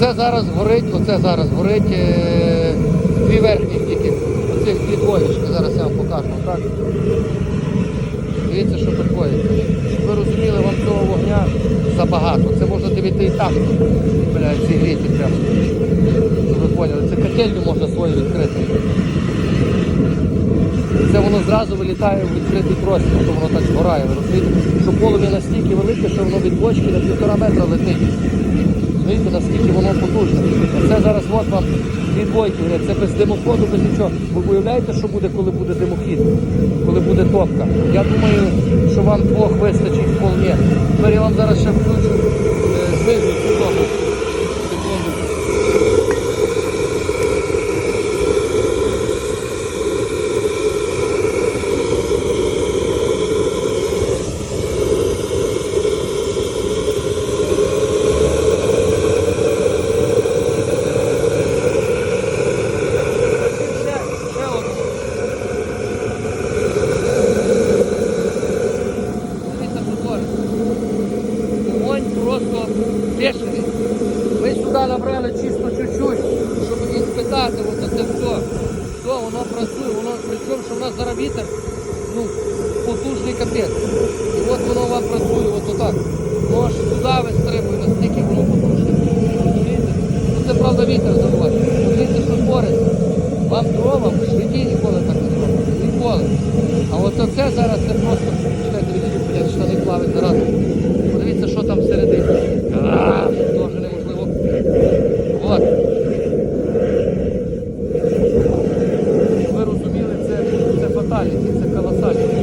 Оце зараз горить, оце зараз горить е, дві верхні тільки. Оцих дві двоєчки, зараз я вам покажу. Так? Дивіться, що відбувається. Щоб ви розуміли, вам цього вогня забагато. Це можна дивити і так, блядь, зігріти прямо. Щоб ви поняли, це котельню можна свою відкрити. Це воно зразу вилітає в відкритий простір, то воно так згорає, ви розумієте? Що полум'я настільки велике, що воно від бочки на півтора метра летить. Розумієте, наскільки воно потужне. Це зараз от вам дві бойки, це без димоходу, без нічого. Ви уявляєте, що буде, коли буде димохід, коли буде топка? Я думаю, що вам двох вистачить вполне. Тепер я вам зараз ще включу, Бешений. Ми сюди набрали чисто чуть-чуть, щоб відпитати оце це все. Все, воно працює, воно причому, що в нас зараз ну, потужний капець. І от воно вам працює, от отак. Воно аж сюди вистрибує, настільки воно потужне. Ну, це правда вітер забувається. Подивіться, що бореться. Вам дрова, швидкі ніколи. колосальні, це колосальні.